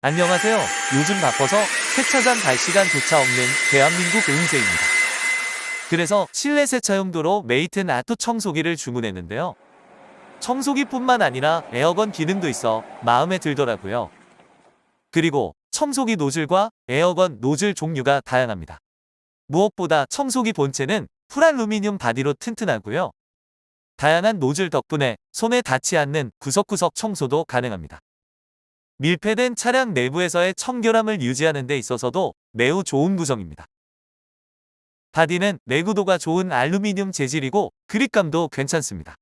안녕하세요. 요즘 바빠서 세차장 갈 시간조차 없는 대한민국 응재입니다. 그래서 실내 세차 용도로 메이튼 아토 청소기를 주문했는데요. 청소기뿐만 아니라 에어건 기능도 있어 마음에 들더라고요. 그리고 청소기 노즐과 에어건 노즐 종류가 다양합니다. 무엇보다 청소기 본체는 풀알루미늄 바디로 튼튼하고요. 다양한 노즐 덕분에 손에 닿지 않는 구석구석 청소도 가능합니다. 밀폐된 차량 내부에서의 청결함을 유지하는 데 있어서도 매우 좋은 구성입니다. 바디는 내구도가 좋은 알루미늄 재질이고 그립감도 괜찮습니다.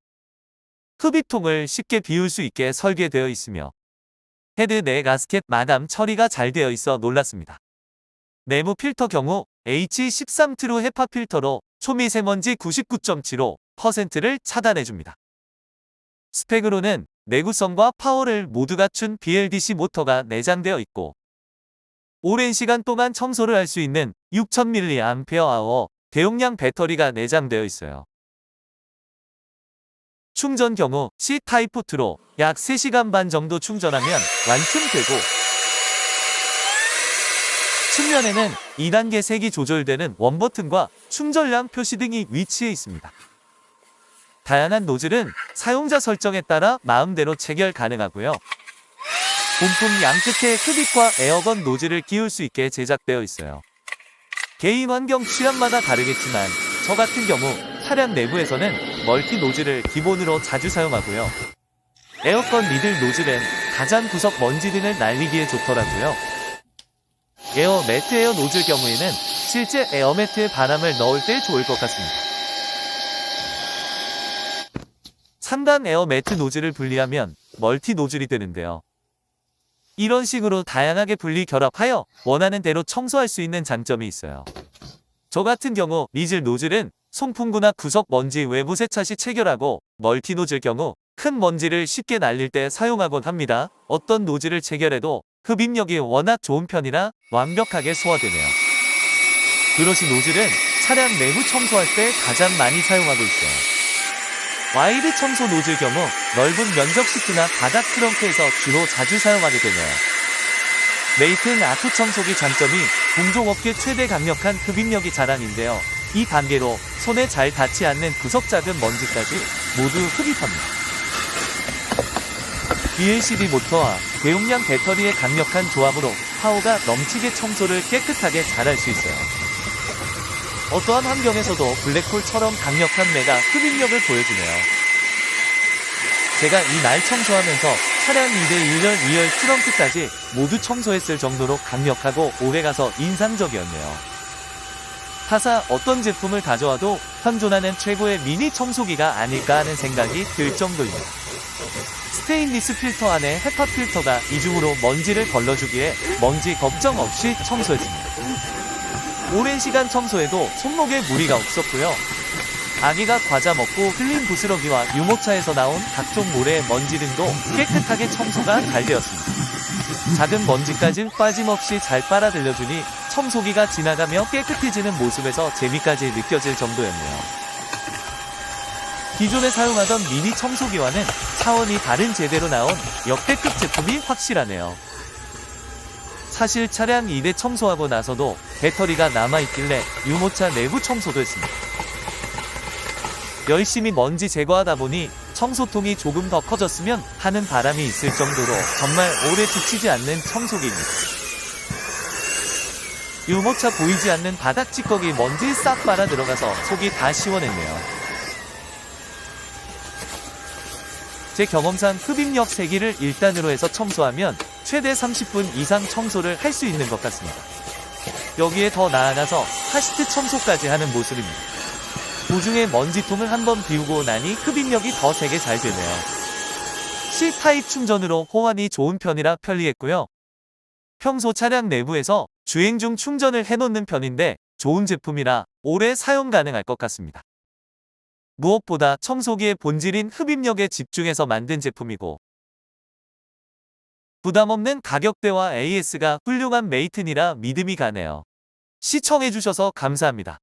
흡입통을 쉽게 비울 수 있게 설계되어 있으며 헤드 내 가스켓 마감 처리가 잘 되어 있어 놀랐습니다. 내부 필터 경우 H13 트루 헤파 필터로 초미세먼지 99.75%를 차단해줍니다. 스펙으로는 내구성과 파워를 모두 갖춘 BLDC 모터가 내장되어 있고 오랜 시간 동안 청소를 할 수 있는 6000mAh 대용량 배터리가 내장되어 있어요. 충전 경우 C타입 포트로 약 3시간 반 정도 충전하면 완충되고 측면에는 2단계 색이 조절되는 원버튼과 충전량 표시 등이 위치해 있습니다. 다양한 노즐은 사용자 설정에 따라 마음대로 체결 가능하고요. 본품 양끝에 흡입과 에어건 노즐을 끼울 수 있게 제작되어 있어요. 개인 환경 취향마다 다르겠지만 저 같은 경우 차량 내부에서는 멀티 노즐을 기본으로 자주 사용하고요. 에어건 미들 노즐은 가장 구석 먼지 등을 날리기에 좋더라고요. 에어 매트 에어 노즐 경우에는 실제 에어 매트에 바람을 넣을 때 좋을 것 같습니다. 3단 에어 매트 노즐을 분리하면 멀티 노즐이 되는데요. 이런 식으로 다양하게 분리 결합하여 원하는 대로 청소할 수 있는 장점이 있어요. 저 같은 경우 리즐 노즐은 송풍구나 구석 먼지 외부 세차 시 체결하고 멀티 노즐 경우 큰 먼지를 쉽게 날릴 때 사용하곤 합니다. 어떤 노즐을 체결해도 흡입력이 워낙 좋은 편이라 완벽하게 소화되네요. 브러시 노즐은 차량 내부 청소할 때 가장 많이 사용하고 있어요. 와이드 청소 노즐 경우 넓은 면적 시트나 바닥 트렁크에서 주로 자주 사용하게 되네요. 메이튼 아토 청소기 장점이 공종업계 최대 강력한 흡입력이 자랑인데요. 이 단계로 손에 잘 닿지 않는 구석 작은 먼지까지 모두 흡입합니다. BLCD 모터와 대용량 배터리의 강력한 조합으로 파워가 넘치게 청소를 깨끗하게 잘할 수 있어요. 어떠한 환경에서도 블랙홀처럼 강력한 매가 흡입력을 보여주네요. 제가 이 날 청소하면서 차량 2대 1열 2열 트렁크까지 모두 청소했을 정도로 강력하고 오래가서 인상적이었네요. 타사 어떤 제품을 가져와도 현존하는 최고의 미니 청소기가 아닐까 하는 생각이 들 정도입니다. 스테인리스 필터 안에 헤파 필터가 이중으로 먼지를 걸러주기에 먼지 걱정 없이 청소했습니다. 오랜 시간 청소해도 손목에 무리가 없었고요. 아기가 과자 먹고 흘린 부스러기와 유모차에서 나온 각종 모래 먼지 등도 깨끗하게 청소가 잘 되었습니다. 작은 먼지까지 빠짐없이 잘 빨아들여주니 청소기가 지나가며 깨끗해지는 모습에서 재미까지 느껴질 정도였네요. 기존에 사용하던 미니 청소기와는 차원이 다른 제대로 나온 역대급 제품이 확실하네요. 사실 차량 2대 청소하고 나서도 배터리가 남아있길래 유모차 내부 청소도 했습니다. 열심히 먼지 제거하다 보니 청소통이 조금 더 커졌으면 하는 바람이 있을 정도로 정말 오래 지치지 않는 청소기입니다. 유모차 보이지 않는 바닥 찌꺼기 먼지 싹 빨아 들어가서 속이 다 시원했네요. 제 경험상 흡입력 3기를 1단으로 해서 청소하면 최대 30분 이상 청소를 할 수 있는 것 같습니다. 여기에 더 나아가서 카시트 청소까지 하는 모습입니다. 도중에 먼지통을 한번 비우고 나니 흡입력이 더 세게 잘 되네요. C타입 충전으로 호환이 좋은 편이라 편리했고요. 평소 차량 내부에서 주행 중 충전을 해놓는 편인데 좋은 제품이라 오래 사용 가능할 것 같습니다. 무엇보다 청소기의 본질인 흡입력에 집중해서 만든 제품이고 부담없는 가격대와 AS가 훌륭한 메이튼이라 믿음이 가네요. 시청해주셔서 감사합니다.